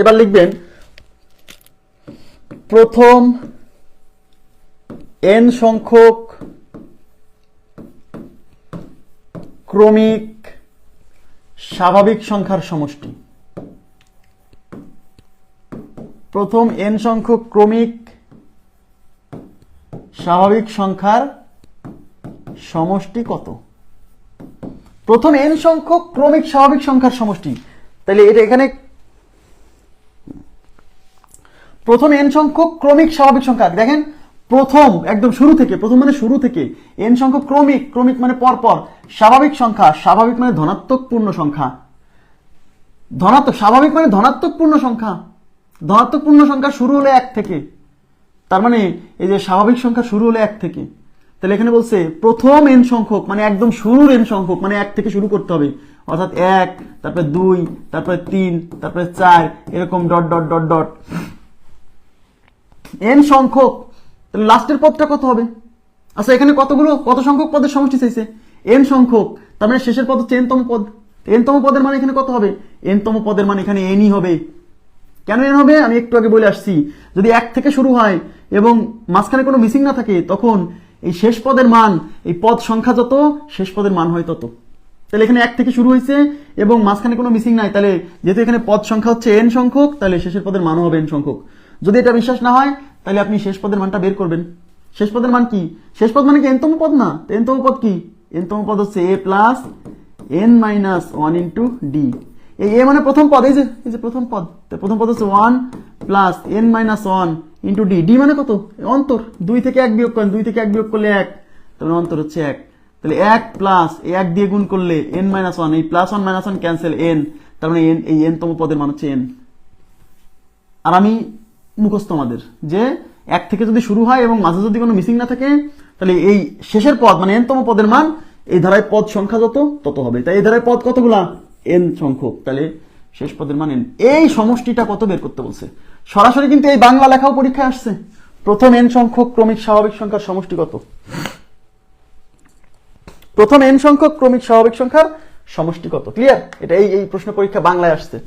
এবার লিখবেন, প্রথম এন সংখ্যক ক্রমিক স্বাভাবিক সংখ্যার সমষ্টি। প্রথম এন সংখ্যক ক্রমিক স্বাভাবিক সংখ্যার সমষ্টি কত? প্রথম এন সংখ্যক ক্রমিক স্বাভাবিক সংখ্যার সমষ্টি। তাহলে এটা এখানে প্রথম এন সংখ্যক ক্রমিক স্বাভাবিক সংখ্যা। দেখেন, প্রথম, একদম শুরু থেকে, প্রথম মানে শুরু থেকে এন সংখ্যক ক্রমিক ক্রমিক মানে পরপর, স্বাভাবিক সংখ্যা, স্বাভাবিক মানে ধনাত্মক পূর্ণ সংখ্যা। ধনাত্মক স্বাভাবিক মানে ধনাত্মক পূর্ণ সংখ্যা। ধনাত্মক পূর্ণ সংখ্যা শুরু হলে এক থেকে। তার মানে এই যে স্বাভাবিক সংখ্যা শুরু হলে এক থেকে। তাহলে এখানে বলছে, প্রথম এন সংখ্যক মানে একদম শুরুর এন সংখ্যক মানে এক থেকে শুরু করতে হবে। অর্থাৎ এক, তারপরে দুই, তারপরে তিন, তারপরে চার, এরকম dot dot dot dot. N সংখ্যক, তাহলে লাস্টের পদটা কত হবে? আচ্ছা এখানে কতগুলো, কত সংখ্যক পদের সমষ্টি চাইছে? এন সংখ্যক, তার মানে শেষের পদ হচ্ছে এনতম পদ। এনতম পদের মানে এখানে কত হবে? এনতম পদের মানে এখানে এনই হবে। কেন এন হবে? আমি একটু আগে বলে আসছি। যদি এক থেকে শুরু হয় এবং মাঝখানে কোনো মিসিং না থাকে, তখন এই শেষ পদের মান, এই পদ সংখ্যা যত, শেষ পদের মান হয় তত। তাহলে এখানে এক থেকে শুরু হয়েছে এবং মাঝখানে কোনো মিসিং নাই। তাহলে যেহেতু এখানে পদ সংখ্যা হচ্ছে এন সংখ্যক, তাহলে শেষের পদের মানও হবে এন সংখ্যক। যদি এটা বিশ্বাস না হয়, তাহলে আপনি শেষ পদের মানটা বের করবেন। শেষ পদের মান কি? শেষ পদ মানে কি? এনতম পদ না। এনতম পদ কি? এনতম পদ হচ্ছে A plus N minus one into D এই এ মানে প্রথম পদ, এই যে এই যে প্রথম পদ। প্রথম পদ হচ্ছে one plus N minus one into D D মানে কত? অন্তর। দুই থেকে এক বিয়োগ করেন। দুই থেকে এক বিয়োগ করলে এক। তাহলে অন্তর হচ্ছে এক। তাহলে এক প্লাস এক দিয়ে গুণ করলে এন মাইনাস ওয়ান এই plus one minus one cancel N তার মানে এন এই এন তম পদের মান হচ্ছে এন আর আমি মুখস্থ আমাদের। যে এক থেকে যদি শুরু হয় এবং মাঝে যদি কোনো মিসিং না থাকে, তাহলে এই শেষের পদ মানে এনতম পদের মান, এই ধারায় পদ সংখ্যা যত, তত হবে। তাই এই ধারায় পদ কতগুলা? এন সংখ্যক। তাহলে শেষ পদের মান এন এই সমষ্টিটা কত বের করতে বলছে? সরাসরি কিন্তু এই বাংলা লেখাও পরীক্ষায় আসছে। প্রথম এন সংখ্যক ক্রমিক স্বাভাবিক সংখ্যার সমষ্টি কত? প্রথম এন সংখ্যক ক্রমিক স্বাভাবিক সংখ্যার সমষ্টি কত? ক্লিয়ার এটা এই এই প্রশ্ন পরীক্ষা বাংলায় আসছে।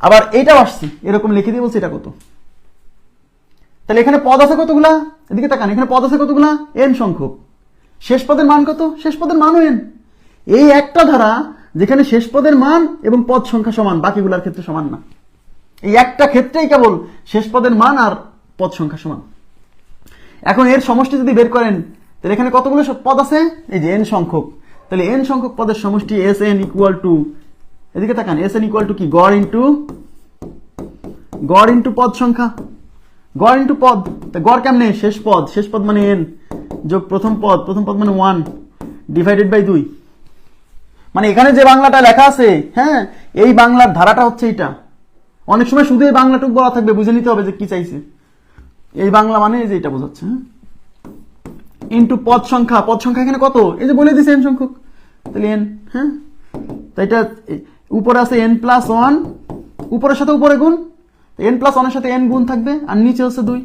আবার এইটাও আসছে। এরকম লিখে দিয়ে বলছে এটা কত? তাহলে এখানে পদ আছে কতগুলা? এদিকে তাকান, এখানে পদ আছে কতগুলা? এন সংখ্যক। শেষ পদের মান কত? শেষ পদের মানও এন এই একটা ধারা যেখানে শেষ পদের মান এবং পদ সংখ্যা সমান, বাকিগুলার ক্ষেত্রে সমান না। এই একটা ক্ষেত্রেই কেবল শেষ পদের মান আর পদ সংখ্যা সমান। এখন এর সমষ্টি যদি বের করেন, তাহলে এখানে কতগুলো পদ আছে? এই যে এন সংখ্যক। তাহলে এন সংখ্যক পদের সমষ্টি এস এন ইকুয়াল টু এদিকে তাকান এস এন ইকুয়াল টু কি? গড় ইন্টু গড় ইন্টু পদ সংখ্যা। গড় ইন্টু পদ। গড় কেমনে? শেষ পদ। শেষ পদ মানে এন যোগ প্রথম পদ। প্রথম পদ মানে ওয়ান ডিভাইডেড বাই দুই। মানে এখানে যে বাংলাটা লেখা আছে হ্যাঁ এই বাংলার ধারাটা হচ্ছে এটা অনেক সময় শুধু এই বাংলাটুকু বলা থাকবে, বুঝে নিতে হবে যে কি চাইছে। এই বাংলা মানে এই যে এটা বোঝাচ্ছে হ্যাঁ। ইন্টু পদ সংখ্যা। পদ সংখ্যা এখানে কত? এই যে বলে দিছে এন সংখ্যক। তাহলে এন হ্যাঁ। তো এটা উপরে আছে এন প্লাস ওয়ান উপরের সাথে উপরে গুণ। এন প্লাস ওয়ানের সাথে এন গুণ থাকবে, আর নিচে হচ্ছে দুই।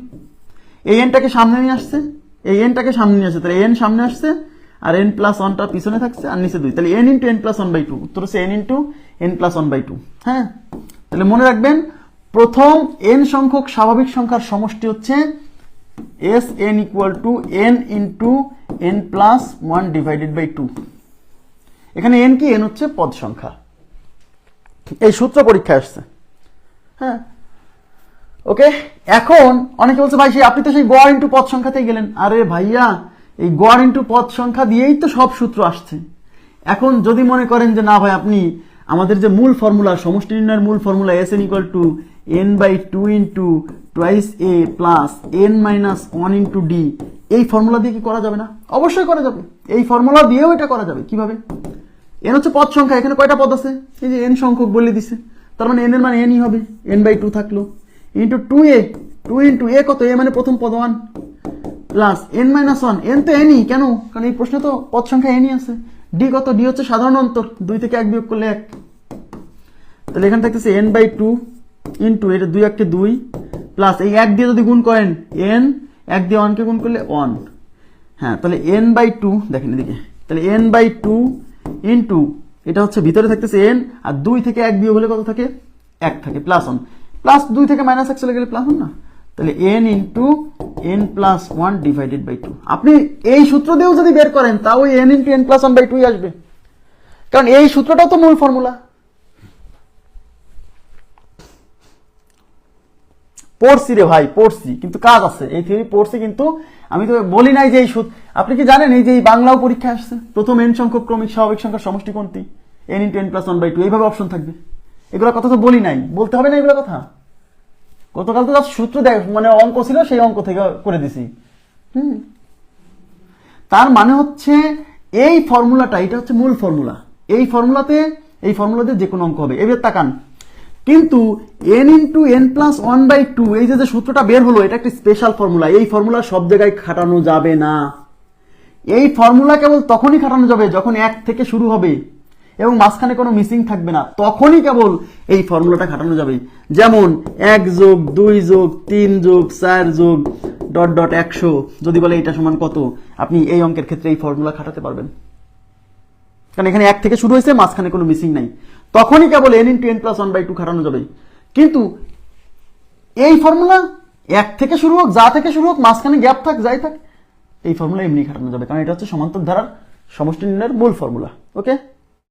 এই এনটাকে সামনে নিয়ে আসছে, এই এনটাকে সামনে নিয়ে আসছে, তাহলে এন সামনে আসছে, আর এন প্লাস ওয়ানটা পিছনে থাকছে, আর নিচে দুই। তাহলে N into N plus one by two উত্তর হচ্ছে N into N plus one by two হ্যাঁ? তাহলে মনে রাখবেন, প্রথম এন সংখ্যক স্বাভাবিক সংখ্যার সমষ্টি হচ্ছে S N equal to N into N plus one divided by two এখানে এন কি? এন হচ্ছে পদ সংখ্যা। এই সূত্র পরীক্ষায় আসছে। হ্যাঁ? ওকে এখন অনেকে বলছে, ভাই, সেই আপনি তো সেই গড় ইন্টু পদ সংখ্যাতেই গেলেন। আরে ভাইয়া, এই গড় ইন্টু পদ সংখ্যা দিয়েই তো সব সূত্র আসছে। এখন যদি মনে করেন যে, না ভাই, আপনি আমাদের যে মূল ফর্মুলা, সমষ্টি নির্ণয়ের মূল formula S N equal to N by two into twice A plus N minus one into D এই ফর্মুলা দিয়ে কি করা যাবে না? অবশ্যই করা যাবে। এই ফর্মুলা দিয়েও এটা করা যাবে। কীভাবে? এন হচ্ছে পদ সংখ্যা। এখানে কয়টা পদ আছে? এই যে এন সংখ্যক বলে দিছে। তার মানে এন এর মানে এনই হবে। এন বাই টু থাকল। Into two A two into A কত? এ মানে প্রথম পদ one plus N minus one N তো এনই কেন? কারণ এই প্রশ্নে তো পদ সংখ্যা এনই আছে। ডি কত? ডি হচ্ছে সাধারণ অন্তর, দুই থেকে এক বিয়োগ করলে এক। তাহলে এখানে থাকতেছে এন বাই টু ইন্টু এটা দুই এককে দুই প্লাস এই এক দিয়ে যদি গুণ করেন এন এক দিয়ে ওয়ানকে গুণ করলে ওয়ান হ্যাঁ তাহলে এন বাই টু দেখেন এদিকে। তাহলে এন বাই টু ইন্টু এটা হচ্ছে ভিতরে থাকতেছে এন আর দুই থেকে এক বিয়োগ হলে কত থাকে? এক থাকে প্লাস ওয়ান প্লাস দুই থেকে মাইনাস এক চলে গেলে প্লাস হন না? তাহলে N into N plus one divided by two আপনি এই সূত্র দিয়েও যদি বের করেন, তাও N into N plus one by টুই আসবে। কারণ এই সূত্রটাও তো মূল ফর্মুলা পড়ছি রে ভাই পড়ছি কিন্তু কাজ আছে। এই থিওরি পড়ছি কিন্তু, আমি তো বলি নাই যে এই সূত্র আপনি কি জানেন এই যে এই বাংলাও পরীক্ষা আসছে? প্রথম এন সংখ্যক ক্রমিক স্বাভাবিক সংখ্যার সমষ্টি কোনটি? N into N plus one by two এইভাবে অপশন থাকবে। এগুলো কথা তো বলি নাই। বলতে হবে না এগুলো কথা? গতকাল তো সূত্র দেখ মানে অঙ্ক ছিল, সেই অঙ্ক থেকে করে দিছি। হুম। তার মানে হচ্ছে, এই ফর্মুলাটা, এটা হচ্ছে মূল ফর্মুলা। এই ফর্মুলাতে এই ফর্মুলাতে যে কোনো অঙ্ক হবে। এবার তাকান। কিন্তু N into N plus one by two এই যে যে সূত্রটা বের হলো, এটা একটা স্পেশাল ফর্মুলা। এই ফর্মুলা সব জায়গায় খাটানো যাবে না। এই ফর্মুলা কেবল তখনই খাটানো যাবে যখন এক থেকে শুরু হবে। এবং মাঝখানে কোনো মিসিং থাকবে না। তখনই কেবল এই ফর্মুলাটা খাটানো যাবে যেমন এক যোগ দুই যোগ তিন যোগ চার যোগ ডট ডট একশো, যদি বলে এটা সমান কত, আপনি এই অঙ্কের ক্ষেত্রে এই ফর্মুলা খাটাতে পারবেন। কারণ এখানে এক থেকে শুরু হয়েছে, মাঝখানে কোনো মিসিং নাই। তখনই কেবল N into N plus one by two খাটানো যাবে কিন্তু এই ফর্মুলা এক থেকে শুরু হোক, যা থেকে শুরু হোক, মাঝখানে গ্যাপ থাক, যাই থাক, এই ফর্মুলা এমনি খাটানো যাবে। কারণ এটা হচ্ছে সমান্তর ধারার সমষ্টি নির্ণয়ের মূল ফর্মুলা ওকে